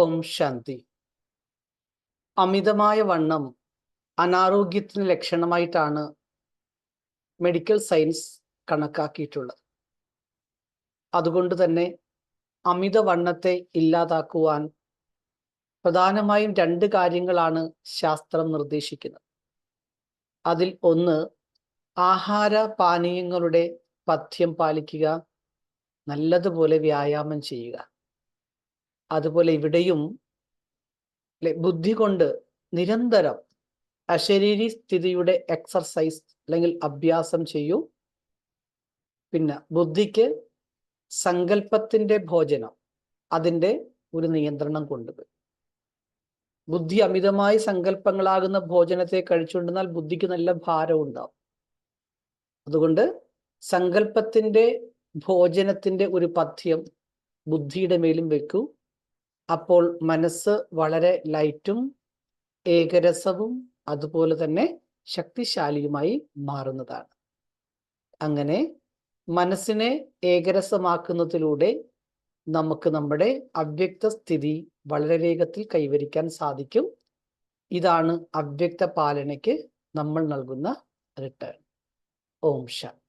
ഓം ശാന്തി. അമിതമായ വണ്ണം അനാരോഗ്യത്തിന് ലക്ഷണമായിട്ടാണ് medical science കണക്കാക്കിയിട്ടുള്ളത്. അതുകൊണ്ട് തന്നെ അമിതവണ്ണത്തെ ഇല്ലാതാക്കുവാൻ പ്രധാനമായും രണ്ട് കാര്യങ്ങളാണ് ശാസ്ത്രം നിർദ്ദേശിക്കുന്നത്. അതിൽ ഒന്ന് ആഹാര പാനീയങ്ങളുടെ പഥ്യം പാലിക്കുക നല്ലതുപോലെ വ്യായാമം ചെയ്യുക. അതുപോലെ ഇവിടെയും ബുദ്ധി കൊണ്ട് നിരന്തരം അശരീരി സ്ഥിതിയുടെ എക്സർസൈസ് അല്ലെങ്കിൽ അഭ്യാസം ചെയ്യൂ. പിന്നെ ബുദ്ധിക്ക് സങ്കല്പത്തിന്റെ ഭോജനം അതിന്റെ ഒരു നിയന്ത്രണം കൊണ്ടുപോയി ബുദ്ധി അമിതമായി സങ്കല്പങ്ങളാകുന്ന ഭോജനത്തെ കഴിച്ചുകൊണ്ടിരുന്നാൽ ബുദ്ധിക്ക് നല്ല ഭാരം ഉണ്ടാവും. അതുകൊണ്ട് സങ്കല്പത്തിന്റെ ഭോജനത്തിന്റെ ഒരു പഥ്യം ബുദ്ധിയുടെ മേലും വെക്കൂ. അപ്പോൾ മനസ്സ് വളരെ ലൈറ്റും ഏകരസവും അതുപോലെ തന്നെ ശക്തിശാലിയുമായി മാറുന്നതാണ്. അങ്ങനെ മനസ്സിനെ ഏകരസമാക്കുന്നതിലൂടെ നമുക്ക് നമ്മുടെ അവ്യക്ത സ്ഥിതി വളരെ വേഗത്തിൽ കൈവരിക്കാൻ സാധിക്കും. ഇതാണ് അവ്യക്ത പാലനയ്ക്ക് നമ്മൾ നൽകുന്ന റിട്ടേൺ ഓം ശാന്തി